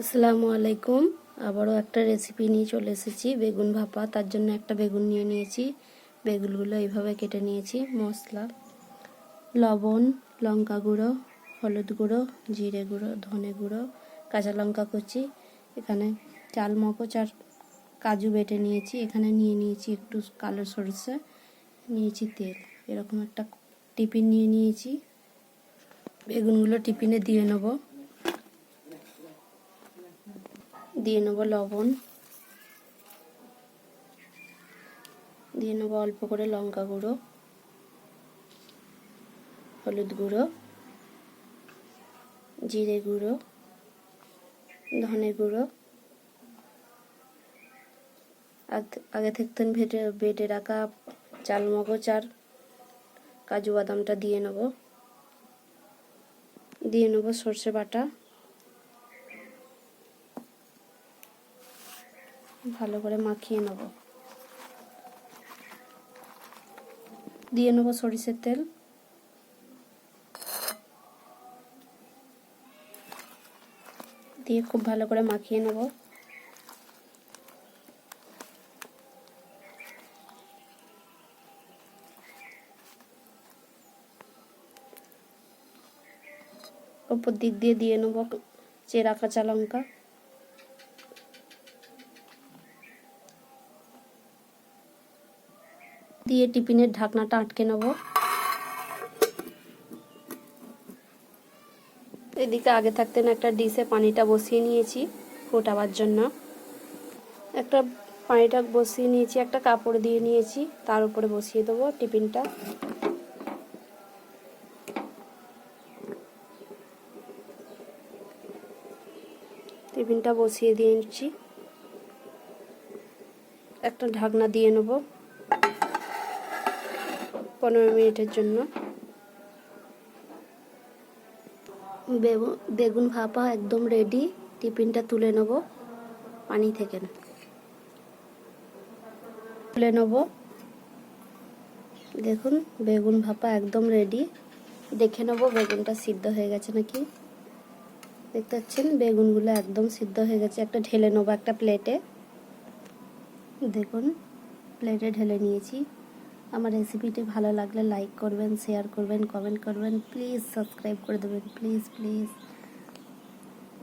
আসসালামু আলাইকুম। আবারও একটা রেসিপি নিয়ে চলে এসেছি। বেগুন ভাপা, তার জন্য একটা বেগুন নিয়ে নিয়েছি। বেগুনগুলো এইভাবে কেটে নিয়েছি। মশলা, লবণ, লঙ্কা গুঁড়ো, হলুদ গুঁড়ো, জিরে গুঁড়ো, ধনে গুঁড়ো, কাঁচা লঙ্কা কুচি। এখানে চাল, মগজ আর কাজু বেটে নিয়েছি। এখানে নিয়ে নিয়েছি একটু কালো সরষে, নিয়েছি তেল। এরকম একটা টিফিন নিয়ে নিয়েছি। বেগুনগুলো টিফিনে দিয়ে নেব। দিয়ে নেব লবণ। দিয়ে নেব অল্প করে লঙ্কা গুঁড়ো, হলুদ গুঁড়ো, জিরে গুঁড়ো, ধনে গুঁড়ো আগে থাকতেন ভেটে বেটে রাখা চাল মগজ আর কাজু বাদামটা দিয়ে নেব। দিয়ে নেব সর্ষে বাটা। ভালো করে মাখিয়ে নেব। দিয়ে নেব সরিষের তেল। দিয়ে খুব ভালো করে মাখিয়ে নেব। ওপর দিক দিয়ে দিয়ে নেব চেরা কাঁচা লঙ্কা। দিয়ে টিফিনের ঢাকনাটা আটকে নেব। এদিকে আগে থাকতেন একটা ডিশে পানিটা বসিয়ে নিয়েছি ফোটাবার জন্য। একটা পানিটা বসিয়ে নিয়েছি, একটা কাপড় দিয়ে নিয়েছি, তার উপরে বসিয়ে দেবো টিফিনটা। টিফিনটা বসিয়ে দিয়েছি একটা ঢাকনা দিয়ে নেব। পনেরো মিনিটের জন্য। বেগুন ভাপা একদম রেডি টিফিনটা তুলে নেব, পানি থেকে না। তুলে নেব। দেখুন, বেগুন ভাপা একদম রেডি দেখে নেব বেগুনটা সিদ্ধ হয়ে গেছে নাকি। দেখতে পাচ্ছেন, বেগুনগুলো একদম সিদ্ধ হয়ে গেছে, একটা ঢেলে নেব একটা প্লেটে দেখুন প্লেটে ঢেলে নিয়েছি। আমার রেসিপিটি ভালো লাগলে লাইক করবেন শেয়ার করবেন কমেন্ট করবেন প্লিজ সাবস্ক্রাইব করে দেবেন প্লিজ প্লিজ